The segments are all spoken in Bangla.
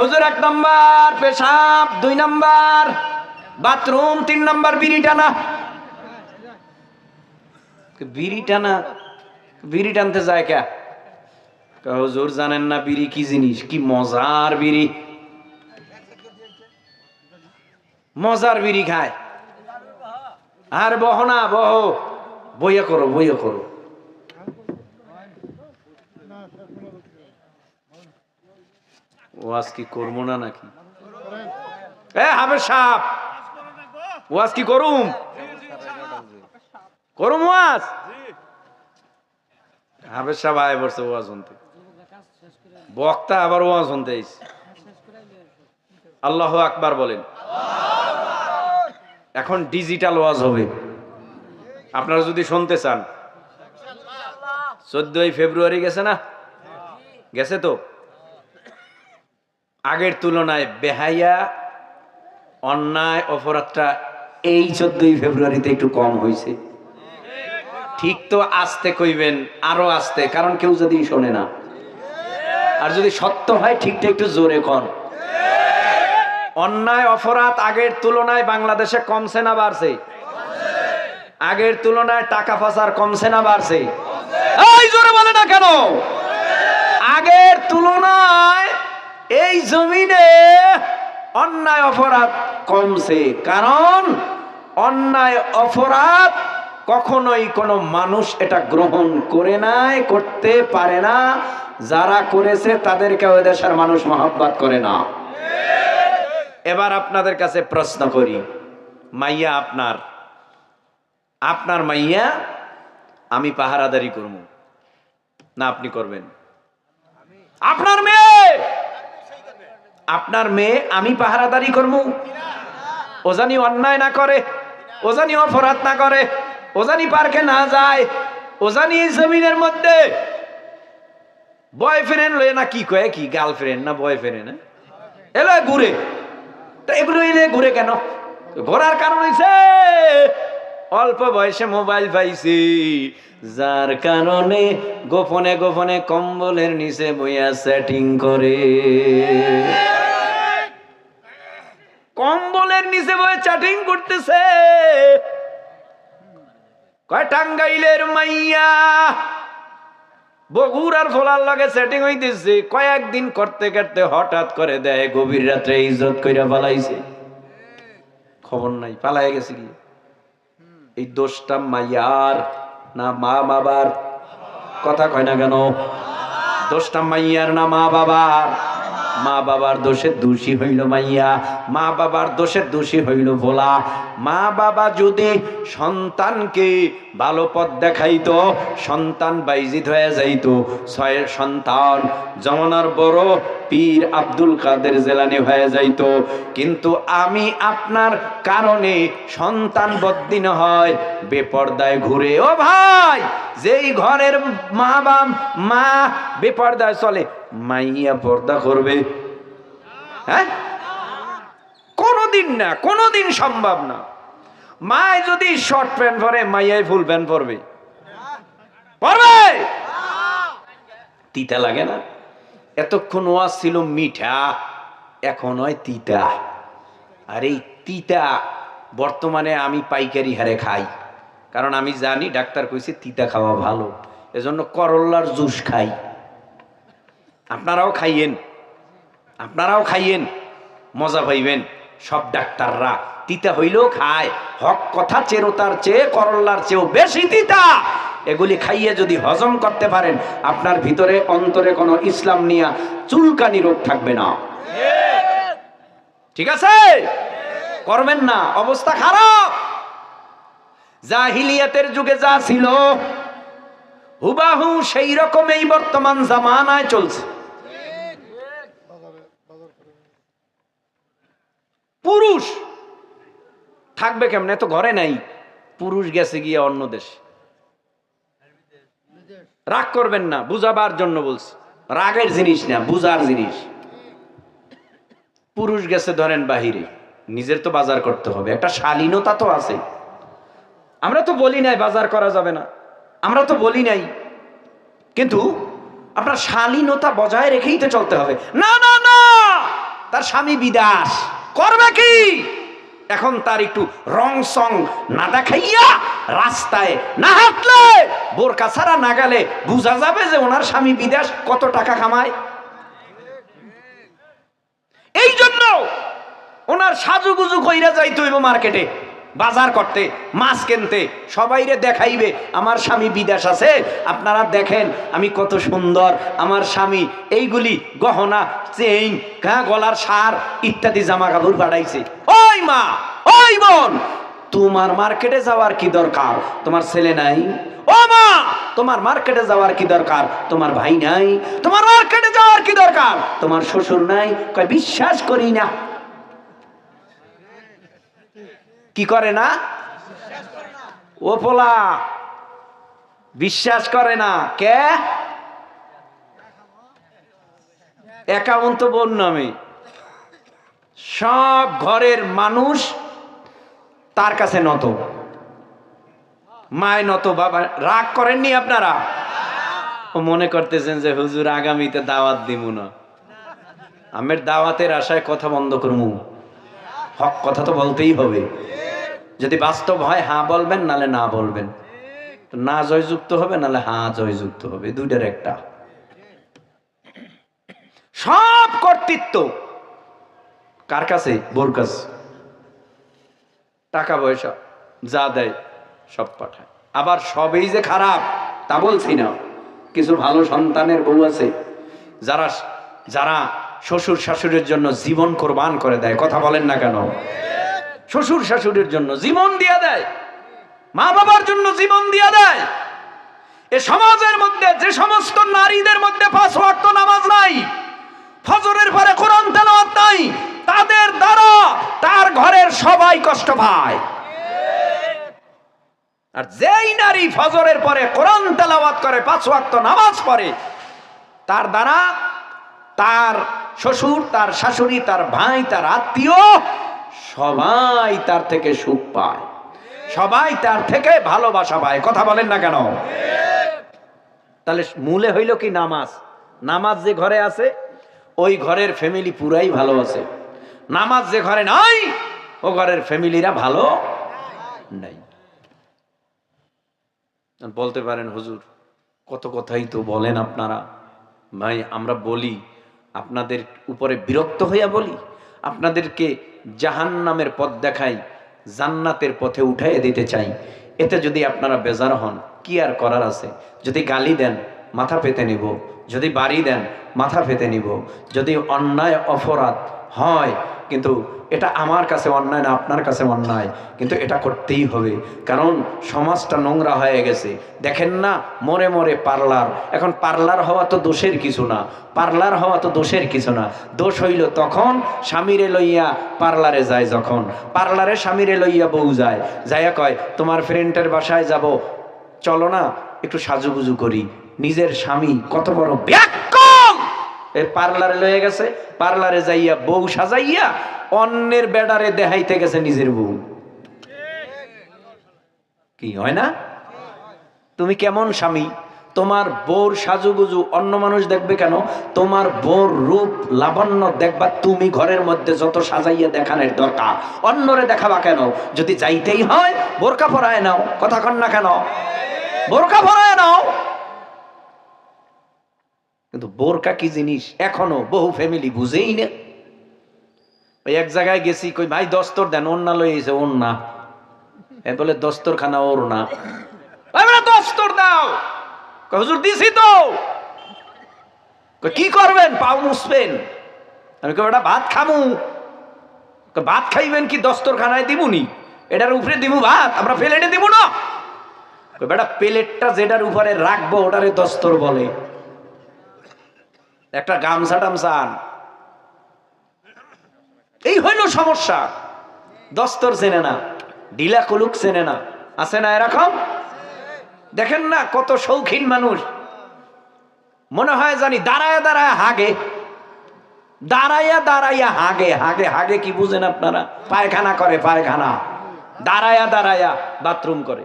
হুজুর, এক নম্বর পেশাব, দুই নম্বর বাথরুম, তিন নম্বর বিড়ি টানা। বিড়ি টানা, বিড়ি টানতে যায় কে? হুজুর, জানেন না বিড়ি কি জিনিস? কি মজার বিড়ি? মজার বিড়ি খায়। আর বহ না, বহ। বইয়া করো বইয়া করো। ওয়াজ কি করব না নাকি? এ হাবের সাপ ওয়াজ কি করুম? করুম ওয়াজ? হাবের সাপ আয় বসছে ওয়াজ শুনতে। বক্তা আবার ওয়াজ শুনতে আল্লাহ আকবার বলেন। এখন ডিজিটাল ওয়াজ হবে। আপনারা যদি শুনতে চান। চোদ্দই ফেব্রুয়ারি গেছে না? গেছে তো? আগের তুলনায় বেহাইয়া, অন্যায়, অপরাধটা এই চোদ্দই ফেব্রুয়ারিতে একটু কম হয়েছে। ঠিক তো আসতে কইবেন, আরও আসতে, কারণ কেউ যদি শোনে না। আর যদি সত্য হয়, ঠিকটা একটু জোরে কর অন্যায়, অপরাধ আগের তুলনায় বাংলাদেশে কমছে না বাড়ছে। আগের তুলনায় টাকা ফাসার কমছে না বাড়ছে। জোরে বলে না কেন? আগের তুলনায় এই জমিনে অন্যায় অপরাধ কমছে। কারণ অন্যায় অপরাধ কখনোই কোনো মানুষ এটা গ্রহণ করে নাই, করতে পারে না। যারা করেছে তাদেরকে ওই দেশের মানুষ মহব্বত করে না। এবার আপনাদের কাছে প্রশ্ন করি, মাইয়া আপনার আপনার মাইয়া আমি পাহারাদারি করব। না, আপনি করবেন। আপনার মেয়ে! আপনার মেয়ে আমি পাহারাদারি করব ও জানি অন্যায় না করে, ও জানি অপরাধ না করে, ও জানি পার্কে না যায়, ও জানি জমিনের মধ্যে বয়ফ্রেন্ড লয়ে না কি কয়ে, কি গার্লফ্রেন্ড না বয়ফ্রেন্ড এলো ঘুরে। তা এগুলো এলে ঘুরে কেন? ঘোরার কারণ হয়েছে অল্প বয়সে মোবাইল পাইছি। যার কারণে গোপনে গোপনে কম্বলের নিচে বইয়া সেটিং করে। কম্বলের নিচে বয়ে চ্যাটিং করতেছে। কয়, টাঙ্গাইলের মাইয়া, বগুড়ার ফোলার লাগে সেটিং হইতেছে। কয়েকদিন করতে করতে হঠাৎ করে দেয়, গভীর রাত্রে ইজ্জত কইরা পালাইছে। খবর নাই পালাই গেছে কি এই দোষটা মাইয়ার না মা বাবার? কথা কয় না কেন? দোষটা মাইয়ার না মা বাবার? মা বাবার দোষের দোষী হইল মাইয়া। মা বাবার দোষের দোষী হইল ভোলা। মা বাবা যদি সন্তানকে ভালো পথ দেখাইতো, সন্তান বাইজিত হয়ে যাইতো। ছয় সন্তান জমানার বড় পীর আব্দুল কাদের জেলানি হয়ে যাইতো। কিন্তু আমি আপনার কারণে সন্তান বদ্দিন হয়, বেপর্দায় ঘুরে। ও ভাই, যেই ঘরের মা বাম মা বেপর্দায় চলে, মাইয়া পর্দা করবে। হ্যাঁ? কোনোদিন না, কোনোদিন সম্ভব না। মায় যদি শর্ট প্যান্ট পরে, মাইয়াই ফুল প্যান্ট পরবে। পরবে? তিতা লাগে না? এতক্ষণ ওয়াজ ছিল মিঠা, এখন হয় তিতা। আর এই তিতা বর্তমানে আমি পাইকারি হারে খাই। কারণ আমি জানি, ডাক্তার কইছে তিতা খাওয়া ভালো। এজন্য করল্লার জুস খাই। আপনারাও খাইয়েন। আপনারাও খাইয়েন। মজা পাইবেন। সব ডাক্তাররা। তিতা হইলেও খায়। হক কথা চেরোতার চেয়ে, করল্লার চেয়েও বেশি তিতা। এগুলি খাইয়ে যদি হজম করতে পারেন, আপনার ভিতরে অন্তরে কোনো ইসলাম নিয়া চুলকানি রোগ থাকবে না। ঠিক আছে? করবেন না, অবস্থা খারাপ। জাহিলিয়াতের যুগে যা ছিল, হুবাহু সেই রকমই বর্তমান জামানায় চলছে পুরুষ থাকবে কেমনে? তো ঘরে নাই। পুরুষ গেছে গিয়ে অন্য দেশে। রাগ করবেন না, বুঝাবার জন্য বলছি। রাগের জিনিস না, বুঝার জিনিস। পুরুষ গেছে ধরেন বাহিরে, নিজের তো বাজার করতে হবে। একটা শালীনতা তো আছে। আমরা তো বলি নাই বাজার করা যাবে না। আমরা তো বলি নাই। কিন্তু আপনার শালীনতা বজায় রেখেই তো চলতে হবে। না না না! তার স্বামী বিদাস। করবে কি? এখন তার একটু রং সং না দেখাইয়া রাস্তায় না হাঁটলে, বোরকা ছাড়া না গেলে বোঝা যাবে যে ওনার স্বামী বিদেশ কত টাকা কামায়। এই জন্য ওনার সাজুগুজু কইরা যাইতে হইব মার্কেটে। বাজার করতে, মাছ কিনতে, সবাইরে দেখাইবে, আমার স্বামী বিদেশ আছে, আপনারা দেখেন আমি কত সুন্দর, আমার স্বামী এইগুলি গহনা, চেইন, গা গলার সার ইত্যাদি জামা কাপড় পাঠাইছে ওই মা, ওই বোন, তোমার মার্কেটে যাওয়ার কি দরকার? তোমার ছেলে নাই? ও মা, তোমার মার্কেটে যাওয়ার কি দরকার? তোমার ভাই নাই? তোমার মার্কেটে যাওয়ার কি দরকার? তোমার শ্বশুর নাই? কয়, বিশ্বাস করি না। কি করে না? ও পোলা, বিশ্বাস করে না। কে? একাউন্ট বোন নামে সব ঘরের মানুষ তার কাছে নত। মায় নত, বাবা, রাগ করেননি আপনারা? ও মনে করতেছেন যে, হুজুর, আগামীতে দাওয়াত দিব না। আমের দাওয়াতের আশায় কথা বন্ধ করমু। হক কথা তো বলতেই হবে। যদি বাস্তব হয় হ্যাঁ বলবেন, নালে না বলবেন। না জয়যুক্ত হবে, নালে হ্যাঁ জয়যুক্ত হবে। দুইটার একটা। সব কর্তৃত্ব। কার কাছে? বোর কাছে। টাকা পয়সা যা দেয়, সব পাঠায়। আবার সবই যে খারাপ, তা বলছি না। কিছু ভালো সন্তানের বউ আছে, যারা যারা শ্বশুর শাশুড়ির জন্য জীবন কোরবান করে দেয়। কথা বলেন না কেন? শ্বশুর শাশুড়ির জন্য জীবন দিয়ে দেয়। মা বাবার জন্য জীবন দিয়ে দেয়। এ সমাজের মধ্যে, যে সমস্ত নারীদের মধ্যে পাঁচ ওয়াক্ত নামাজ নাই, ফজরের পরে কোরআন তেলাওয়াত নাই, তাদের দ্বারা তার ঘরের সবাই কষ্ট পায়। আর যেই নারী ফজরের পরে কোরআন তেলাওয়াত করে, পাঁচ ওয়াক্ত নামাজ পড়ে, তার দ্বারা তার শ্বশুর, তার শাশুড়ি, তার ভাই, তার আত্মীয় সবাই তার থেকে সুখ পায়। সবাই তার থেকে ভালোবাসা পায়। কথা বলেন না কেন? তাহলে মূলে হইল কি নামাজ? নামাজ যে ঘরে আছে, ওই ঘরের ফ্যামিলি পুরাই ভালো আছে। নামাজ যে ঘরে নাই, ও ঘরের ফ্যামিলিরা ভালো নাই। বলতে পারেন, হুজুর, কত কথাই তো বলেন আপনারা। ভাই, আমরা বলি, আপনাদের উপরে বিরক্ত হইয়া বলি, আপনাদেরকে জাহান নামের পথ দেখাই, জান্নাতের পথে উঠাইয়ে দিতে চাই। এতে যদি আপনারা বেজার হন, কি আর করার আছে? যদি গালি দেন, মাথা পেতে নিব। যদি বাড়ি দেন, মাথা পেতে নিব। যদি অন্যায়, অপরাধ হয় কিন্তু এটা আমার কাছে অন্যায় না আপনার কাছে অন্যায়। কিন্তু এটা করতেই হবে। কারণ সমাজটা নোংরা হয়ে গেছে। দেখেন না, মরে মরে পার্লার। এখন পার্লার হওয়া তো দোষের কিছু না। পার্লার হওয়া তো দোষের কিছু না। দোষ হইল তখন স্বামীরে লইয়া পার্লারে যায় যখন। পার্লারে স্বামীরে লইয়া বউ যায়। যাইয়া কয়, তোমার ফ্রেন্ডের বাসায় যাব। চলো না, একটু সাজুগুজু করি। নিজের স্বামী কত বড় ব্যাককম এই পার্লারে লয়ে গেছে, পার্লারে যাইয়া বউ সাজাইয়া অন্যের বেডারে দেখাইতে গেছে নিজের বউ। কি, হয় না? তুমি কেমন স্বামী? তোমার বোর সাজুগুজু অন্য মানুষ দেখবে কেন? তোমার বোর রূপ লাবণ্য দেখবা তুমি ঘরের মধ্যে যত সাজাইয়া দেখানোর দরকার। অন্যরে দেখাবা কেন? যদি যাইতেই হয়, বোরকা পরায় নাও। কথা কন না কেন? বোরকা পরায় নাও। কিন্তু বোরকা কি জিনিস? এখনও বহু ফ্যামিলি বুঝেই না। ওই এক জায়গায় গেছি, কই, ভাই, দস্তর দেন ওর না লইছে ওর না এ বলে দস্তর খানা ওর না দস্তর দাও। হুজুর, দিছি তো। কি করবেন? পাও মুসবেন আমি কই ওটা ভাত খামু। ভাত খাইবেন কি দস্তর খানায় দিবুনি এটার উপরে দিবু ভাত, আমরা প্লেটে দিব না? বেটা, প্লেটটা যেটার উপরে রাখব, ওটারে দস্তর বলে। একটা গামছা টামছা আন। এই হইল সমস্যা। দস্তর চেনে না ঢিলা কুলুক চেনে না। আছে না এরকম? দেখেন না কত শৌখিন মানুষ। মনে হয় জানি দাঁড়ায় দাঁড়ায় হাগে। দাঁড়াইয়া দাঁড়াইয়া হাগে হাগে হাগে কি বুঝেন আপনারা? পায়খানা করে পায়খানা। দাঁড়াইয়া দাঁড়াইয়া বাথরুম করে।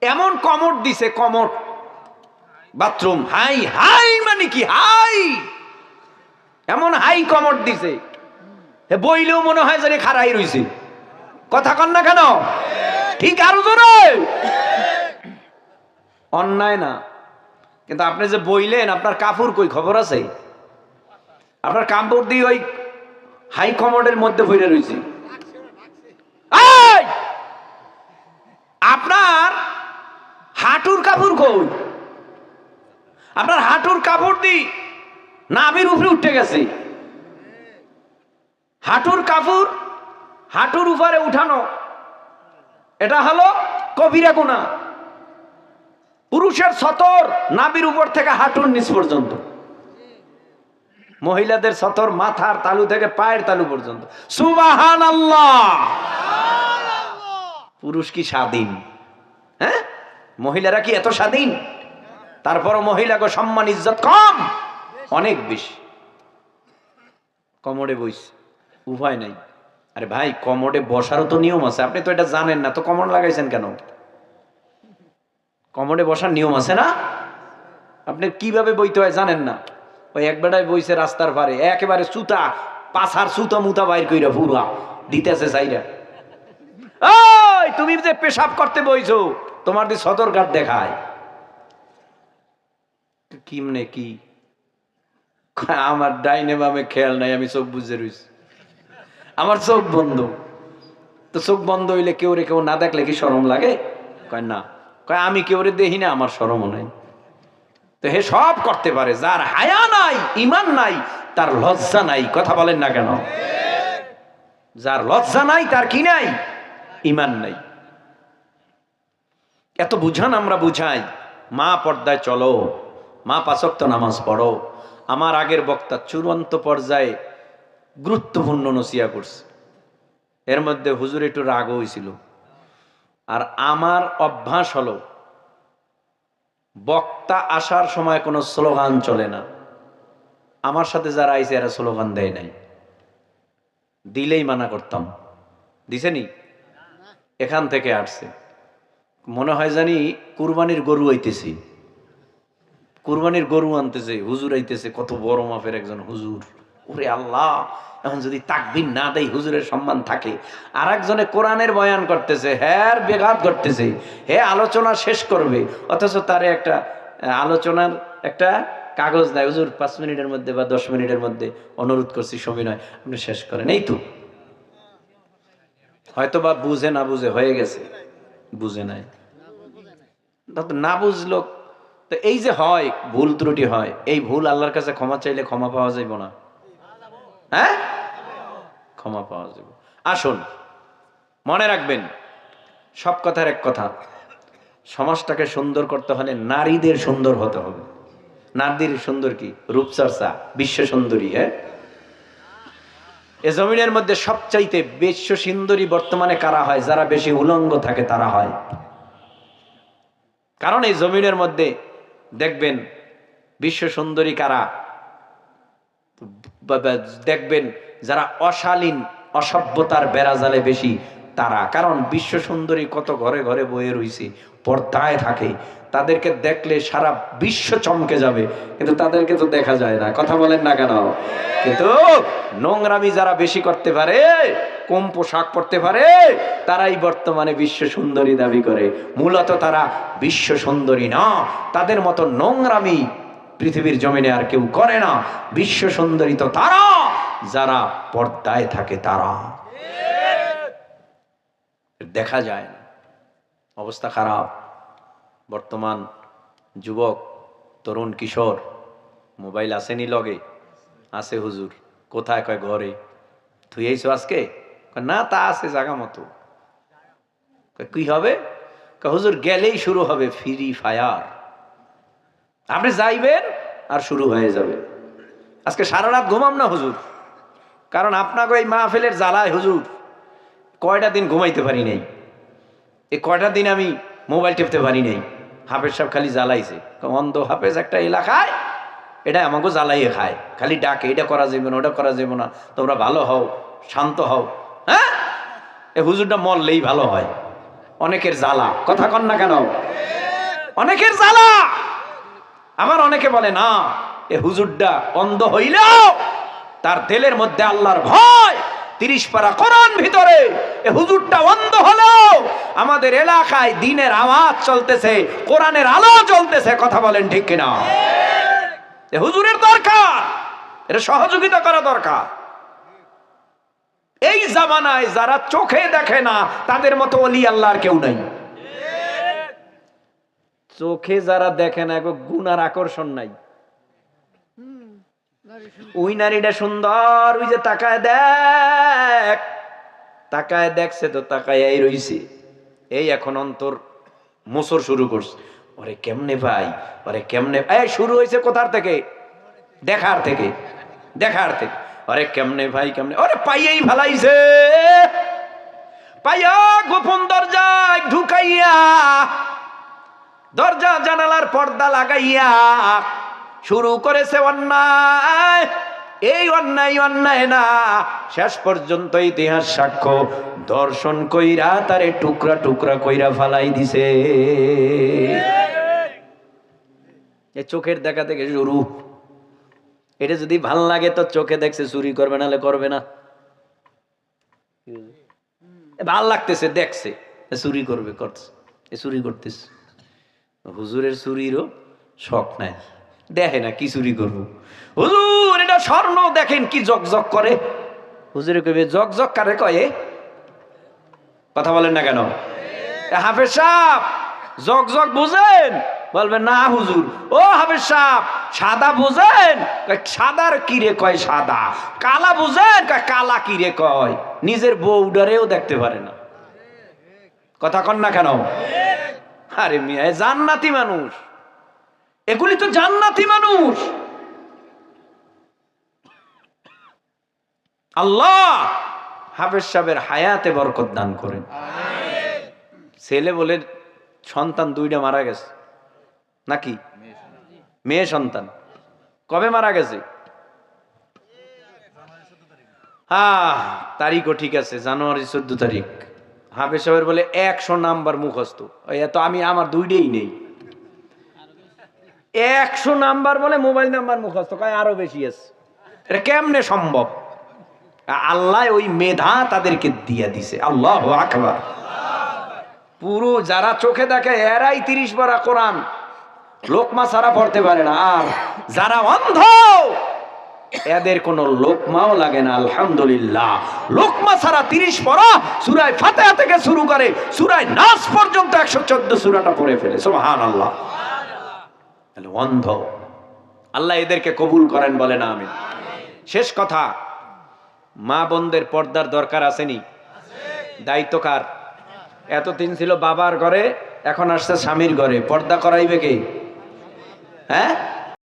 এমন কমট দিছে কমট। বাথরুম, হাই হাই মানে কি হাই? এমন হাই কমর দিছে। বইলেও মনে হয় জানি খারাই রইছে। কথা কন না কেন? ঠিক আরও জোরে। অন্যায় না। কিন্তু আপনি যে বইলেন, আপনার কাপড় কই খবর আছে? আপনার কাপড় দিয়ে ওই হাই কমোডের মধ্যে ভরে রয়েছে! আপনার হাঁটুর কাপড় কই? আপনার হাঁটুর কাপড় দি নাভির উপরে উঠে গেছে। হাঁটুর কাপড় হাঁটুর উপরে উঠানো, এটা হলো কবিরা গুণা। পুরুষের সতর নাভির উপর থেকে হাঁটুর নিচ পর্যন্ত। মহিলাদের সতর মাথার তালু থেকে পায়ের তালু পর্যন্ত। সুবাহান পুরুষ কি স্বাধীন? হ্যাঁ? মহিলারা কি এত স্বাধীন? তারপরও মহিলাকে সম্মান, ইজ্জত কম। অনেক বেশি। কমোডে বইস উভয় নাই। আরে ভাই, কমোডে বসারও তো নিয়ম আছে। আপনি তো এটা জানেন না, তো কমোড লাগাইছেন কেন? কমোডে বসার নিয়ম আছে না? আপনি কীভাবে বইতে হয় জানেন না? ওই এক বেড়ায় বইছে রাস্তার পারে, একেবারে সুতা, পাছার সুতা মুতা বাইর কইরা পুরা, দিতেছে চাইরা তুমি যে পেশাব করতে বইছো, তোমার দিয়ে সদর কার্ড দেখায়। কি মানে কি? আমার ডাইনে বামে খেয়াল নাই, আমি চোখ বুঝে রইছি। আমার চোখ বন্ধ। তো চোখ বন্ধ হইলে কেউ রে কেউ না দেখলে কি শরম লাগে? কয় না। কয়, আমি কেউ রে দেখি না, আমার শরমও নাই। তো হে সব করতে পারে, যার হায়া নাই, ইমান নাই, তার লজ্জা নাই, কথা বলেন না কেন? যার লজ্জা নাই, তার কি নাই? ইমান নাই। এত বুঝান আমরা বুঝাই, মা পর্দায় চলো। মা পাচক্ত নামাজ পড়ো। আমার আগের বক্তা চূড়ান্ত পর্যায়ে গুরুত্বপূর্ণ নসিয়া করছে। এর মধ্যে হুজুর একটু রাগ হয়েছিল আর আমার অভ্যাস হলো, বক্তা আসার সময় কোনো স্লোগান চলে না। আমার সাথে যারা আইছে এরা স্লোগান দেয় নাই। দিলেই মানা করতাম। দিছেনি এখান থেকে আসছে। মনে হয় জানি কুরবানির গরু আইতেছি কুরবানির গরু আনতেছে, হুজুর আইতেছে, কত বড় মাপের একজন হুজুর। ওরে আল্লাহ, এখন যদি তাকবির না দেয় হুজুরের সম্মান থাকে। আর একজনে কোরআনের বয়ান করতেছে, হ্যার বেঘাত করতেছে হে আলোচনা শেষ করবে। অথচ তারে একটা আলোচনার একটা কাগজ দেয় হুজুর, পাঁচ মিনিটের মধ্যে বা দশ মিনিটের মধ্যে অনুরোধ করছি, সময় আপনি শেষ করেন। এই তো। হয়তো বা বুঝে না বুঝে হয়ে গেছে। বুঝে নাই। না বুঝলো তো এই যে হয়, ভুল ত্রুটি হয়, এই ভুল আল্লাহর কাছে ক্ষমা চাইলে ক্ষমা পাওয়া যাইব না? হ্যাঁ? ক্ষমা পাওয়া যাবে আসুন, মনে রাখবেন, সব কথার এক কথা, সমাজটাকে সুন্দর করতে হলে নারীদের সুন্দর হতে হবে। নারীদের সুন্দর কি? রূপচর্চা, বিশ্ব সুন্দরী হ্যাঁ? এ জমিনের মধ্যে সবচাইতে বিশ্ব সুন্দরী বর্তমানে কারা হয়? যারা বেশি উলঙ্গ থাকে, তারা হয়। কারণ এই জমিনের মধ্যে দেখবেন বিশ্ব সুন্দরী কারা? দেখবেন যারা অশালীন, অসভ্যতার বেড়াজালে বেশি, তারা। কারণ বিশ্ব সুন্দরী কত ঘরে ঘরে বয়ে রইছে, পর্দায় থাকে। তাদেরকে দেখলে সারা বিশ্ব চমকে যাবে, কিন্তু তাদেরকে তো দেখা যায় না। কথা বলেন না কেন? কিন্তু নোংরামি যারা বেশি করতে পারে কম পোশাক পরতে পারে, তারাই বর্তমানে বিশ্ব সুন্দরী দাবি করে। মূলত তারা বিশ্ব সুন্দরী না, তাদের মতো নোংরামি পৃথিবীর জমিনে আর কেউ করে না। বিশ্ব সুন্দরী তো তারা, যারা পর্দায় থাকে তারা। দেখা যায় না। অবস্থা খারাপ। বর্তমান যুবক, তরুণ, কিশোর, মোবাইল আসেনি লগে? আছে হুজুর। কোথায় কয় ঘরে? তুই এইছো আজকে? না, তা আছে, জাগা মতো। কি হবে? হুজুর, গেলেই শুরু হবে, ফ্রি ফায়ার। আপনি যাইবেন আর শুরু হয়ে যাবে। আজকে সারা রাত ঘুমাম না, হুজুর। কারণ আপনাকে এই মাহফিলের জ্বালায়, হুজুর, কয়টা দিন ঘুমাইতে পারি নাই। এই কয়টা দিন আমি মোবাইল টিপতে পারি নাই। হাফেজ সাহেব খালি জ্বালাইছে। অন্ধ হাফেজ একটা এলাকায়, এটা আমাকে জ্বালাইয়ে খায়। খালি ডাকে, এটা করা যাবে না, ওটা করা যাবে না। তোমরা ভালো হও, শান্ত হও। হ্যাঁ? এ হুজুরটা মরলেই ভালো হয়। অনেকের জ্বালা। কথা কন না কেন? অনেকের জ্বালা। আমার অনেকে বলে, না, এ হুজুরটা অন্ধ হইলেও তার তেলের মধ্যে আল্লাহর ভয়। তিরিশ পারা কোরআন ভিতরে এ হুজুরটা অন্ধ হলেও আমাদের এলাকায় দিনের আওয়াজ চলতেছে, কোরআনের আলো চলতেছে কথা বলেন ঠিক কিনা? এ হুজুরের দরকার। এটা সহযোগিতা করা দরকার। এই জামানায় যারা চোখে দেখে না, তাদের মতো অলি আল্লাহর কেউ নাই। চোখে যারা দেখে না গুনার আকর্ষণ নাই। ওই নারীটা সুন্দর, ওই যে তাকায় দেখ। তাকায় দেখছে তো, তাকায় এই রইছে। এই এখন অন্তর মোসর শুরু করছে। ওরে কেমনে ভাই, ওরে কেমনে এই শুরু হয়েছে কোথার থেকে? দেখার থেকে দেখার থেকে। আরে কেমনে ভাই কেমনে? আরে পাইয়াই ভালাইছে পাইয়া গোপন দরজায় ঢুকাইয়া দরজা জানালার পর্দা লাগাইয়া শুরু করেছে অন্যায়। এই অন্যায় অন্যায় না। শেষ পর্যন্ত ইতিহাস সাক্ষ্য দর্শন কইরা তারে টুকরা টুকরা কইরা ফালাই দিছে। এ চোখের দেখা থেকে শুরু। এটা যদি ভালো লাগে তো চোখে দেখছে, চুরি করবে, নাহলে করবে না। ভালো লাগতেছে, দেখছে। চুরি করবে, করছে। চুরি করতেছে। হুজুরের চুরিরও শখ নাই। দেখে না কি চুরি করব। হুজুর, এটা স্বর্ণ, দেখেন কি জক জক করে। হুজুরে কইবে, জক জক কারে কয়ে কথা বলেন না কেন? এ হাফেজ সাহ জক জক বুঝেন? বলবেন না হুজুর। ও হাফেজ সাহ সাদা বুঝেন? সাদার কিরে কয় সাদা? কালা বুঝেন? কয় কালা কিরে কয়? নিজের বউডারেও দেখতে পারে না। কথা কন না কেন? আরে মিয়া জান্নাতি মানুষ। এগুলি তো জান্নাতি মানুষ। আল্লাহ হাফেজ সাহেবের হায়াতে বরকত দান করেন। ছেলে বলে সন্তান দুইটা মারা গেছে। নাকি? মেয়ে সন্তান। কবে মারা গেছে? হ্যাঁ তারিখও ঠিক আছে জানুয়ারি চোদ্দ তারিখ। হাফেজ সাহেবের বলে, একশো নাম্বার মুখস্থ। এত আমি, আমার দুইটাই নেই। একশো নাম্বার বলে মোবাইল নাম্বার মুখস্থ, কয় আরও বেশি আছে। এটা কেমনে সম্ভব? আল্লাহ ওই মেধা তাদেরকে দিয়ে দিছে। আল্লাহ আকবার। পুরো যারা চোখে দেখে, এরাই তিরিশ বারা কোরআন। লোকমা ছাড়া পড়তে পারে না। আর যারা অন্ধ, এদের কোনো লোকমাও লাগে না, আলহামদুলিল্লাহ। লোকমা ছাড়া তিরিশ পড়া সুরায় ফাতেহা থেকে শুরু করে সুরায় নাস পর্যন্ত একশো চোদ্দ সুরাটা পড়ে ফেলে সুবহান আল্লাহ অন্ধ, আল্লাহ এদেরকে কবুল করেন বলে না আমি শেষ কথা, মা বোনদের পর্দার দরকার আসেনি। দায়িত্ব কার? এতদিন ছিল বাবার ঘরে, এখন আসছে স্বামীর ঘরে। পর্দা করাইবে কে? হ্যাঁ